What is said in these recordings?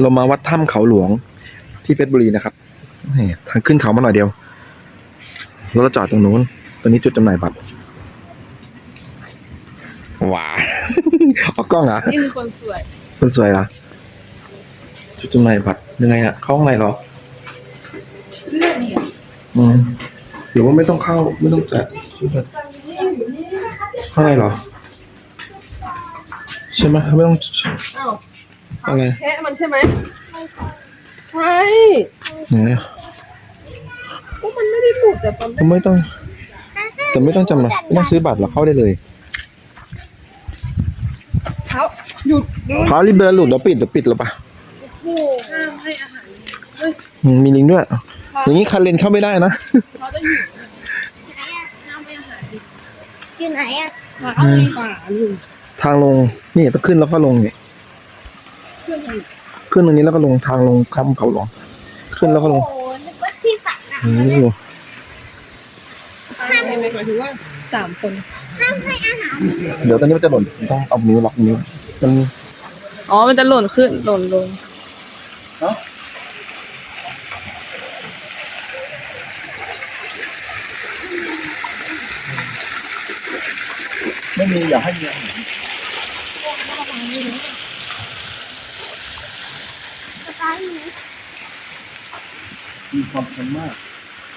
เรามาวัดถ้ำเขาหลวงที่เพชรบุรีนะครับนี่ทางขึ้นเขามาหน่อยเดียวรถเราจอดตรงนู้นตรงนี้จุดจำหน่ายบัตรว้าเอากล้องเหรอะนี่คือคนสวย คนสวยเหรอะจุดจำหน่ายบัตรยังไงอะเข้าข้างในเหรอเลือดนี่อืมหรือว่าไม่ต้องเข้าไม่ต้องแจะข้างในเหรอใช่ไหมไม่ต้อง อ้าว อะไรแคะมันใช่ไหมใช่ไหนอะก็มันไม่ได้หลุดแต่ตอนแรกไม่ต้อง แต่ไม่ต้องจำนะไม่ต้องซื้อบัตรหรอกเข้าได้เลยเขาหยุดดูพาลิเบอร์หลุดแล้วปิดเดี๋ยวปิดหรอปะโอ้โหห้ามให้อาหารอืมมีลิงก์ด้วย อย่างนี้คันเลนเข้าไม่ได้นะเขาจะอยู่ห้ามให้อาหารดิอยู่ไหนอะมาเอาในป่าอยู่ทางลงนี่ต้องขึ้นแล้วก็ลงนี่เพื่อนทางขึ้นตรงนี้แล้วก็ลงทางลงข้ามเขาหลวงขึ้นแล้วก็ลงโอ้โหนึกว่าที่สระน้อืมในในหมายถึงว่าสามคนำห้ามให้อาหารเดี๋ยวตอนนี้มันจะหล่นต้องเอานิ้วล็อกนิ้วมันอ๋อ มันจะหล่นขึ้นหล่นลงไม่มีอยากให้มีสตาร์ ทอยู่มีความชันมาก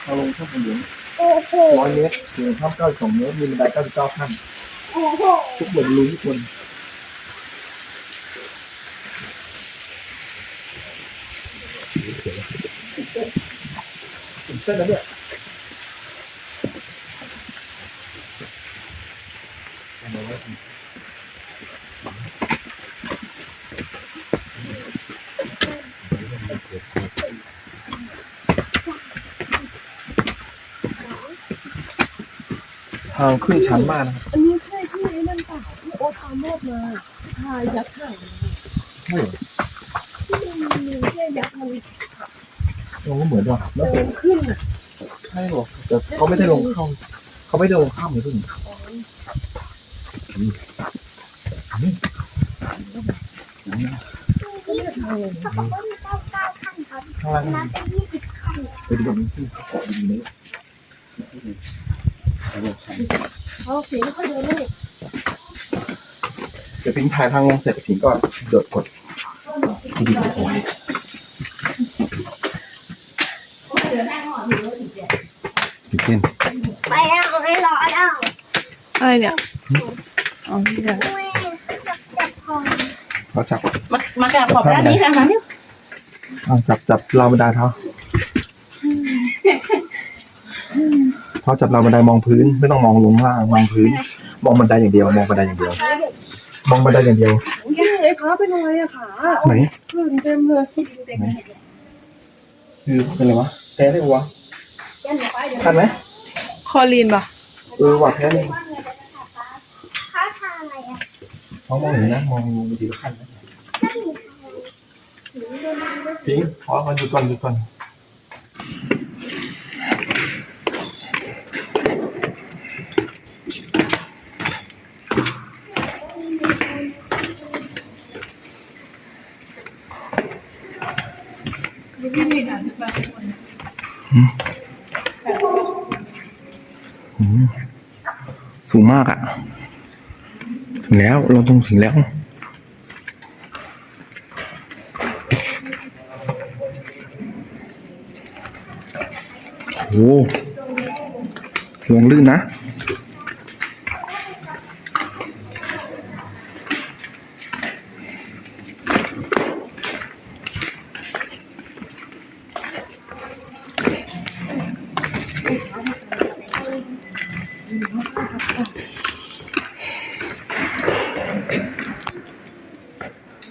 ทางลงข้ามเขาหลวงโอ้โห ร้อยเมตรถึงข้ามเก้าสองเมตร มีบันไดเก้าสิบเก้าขั้น โอ้โห ทุกคนรู้ทุกคนตื่นเต้นนะเนี่ย ทางขึ้นชันมากนะครับอันนี้ใช่ที่ไอ้นั่นเปล่าที่โอตามโมดมาพายักษ์ไข่ใช่เหรอที่มันมีแค่ยักษ์มันเราก็เหมือนว่ะแล้วเดินขึ้นอะใช่หรอแต่เขาไม่ได้ลงเข้าเขาไม่ได้ลงข้ามเลยเพิ่งเขาบอกว่ามีเก้าเก้าขั้นครับข้างล่างน้ำเป็นยี่สิบขั้นไปดูแบบนี้สิเขาเกาะดีไหม เขาเสียงเขาเดินเลยเดี๋ยวพิงถ่ายทางลงเสร็จพิงก็โดดกดดีๆโอ้ยตื่นเต้นไปแล้วไม่รอแล้วอะไรเนี่ยอ๋อนี่แหละเว้ยจับของเขาจับมามากับขอบด้านนี้ค่ะมาเนี่ยอ่าจับจับราวบันไดเท้า พอจับราวบันไดมองพื้น ไม่ต้องมองลงล่างมองพื้น มองบันไดอย่างเดียว มองบันไดอย่างเดียว มองบันไดอย่างเดียวยังไอ้พระเป็นอะไรอะขาไหนผื่นเต็มเลยเต็มคือเป็นอะไรวะแพ้ได้ปะวะยันหนูไปเดี๋ยวทันไหมคอลีนป่ะเออว่ะแพ้เลยเขาทาอะไรอะมองมองเห็นนะมองดีละขั้นนะถ้าหนูพิงขอมาดูก่อนดูก่อน อืม สูงมากอะ่ะ ถึงแล้วเราต้องถึงแล้ว โอ้ลงลื่นนะ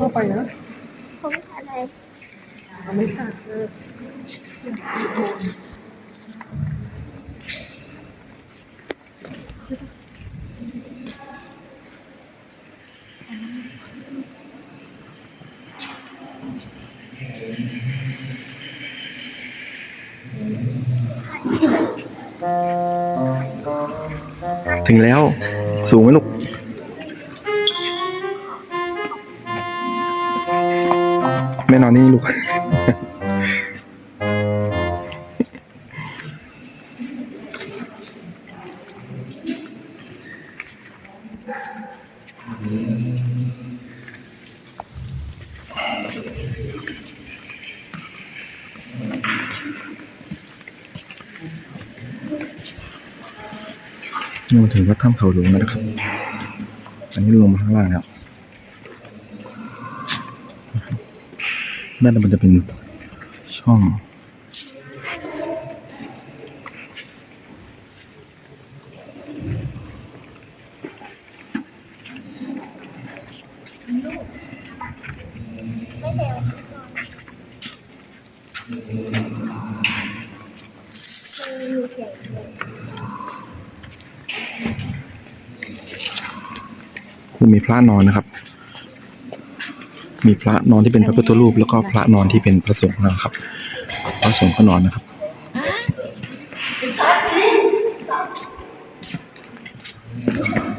เข้าไปนะเขาไม่ทำอะไรเอาไม่ขาดเออถึงแล้ว สูงไหมลูก แม่นอนนี่ลูก นี่มาถึงวัดถ้ำเขาหลวงแล้วนะครับ อันนี้ลงมาข้างล่างแล้ว ด้านมันจะเป็นช่องไม่เซลมีเสียงเลยมีพระนอนนะครับ มีพระนอนที่เป็นพระพุทธรูป แล้วก็พระนอนที่เป็นพระสงฆ์นะครับ พระสงฆ์ก็นอนนะครับ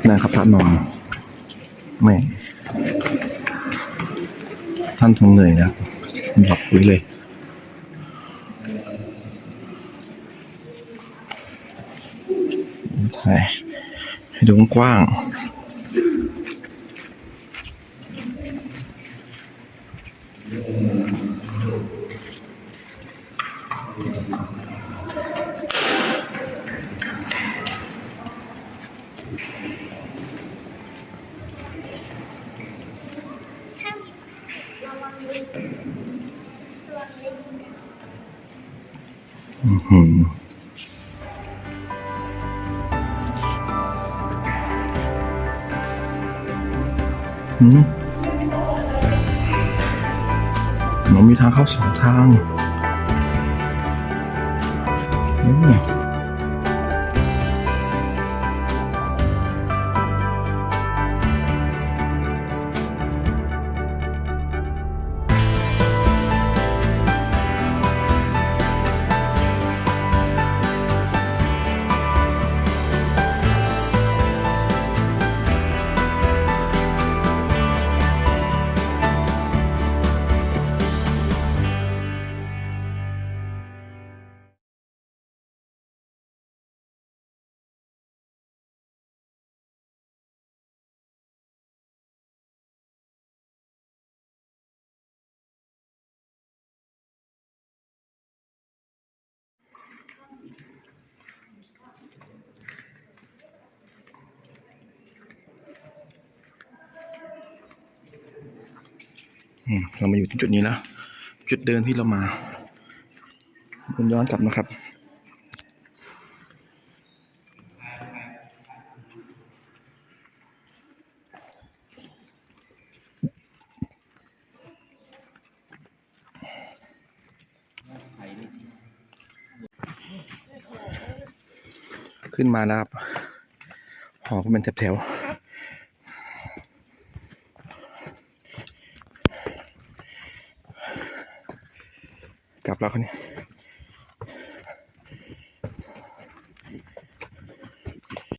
นะครับพระนอนแม่ท่านทรงเหนื่อยนะหลับปุ๋ยเลยถ่ายให้ดูกว้าง ถ้ามีระวังมือระวังมืออื้อหือหืมมันมีทางเข้าสองทาง อื เรามาอยู่ที่จุดนี้แล้ว จุดเดินที่เรามาคุณย้อนกลับนะครับ ขึ้นมาแล้วครับหอก็เป็นแถวๆ pula kau.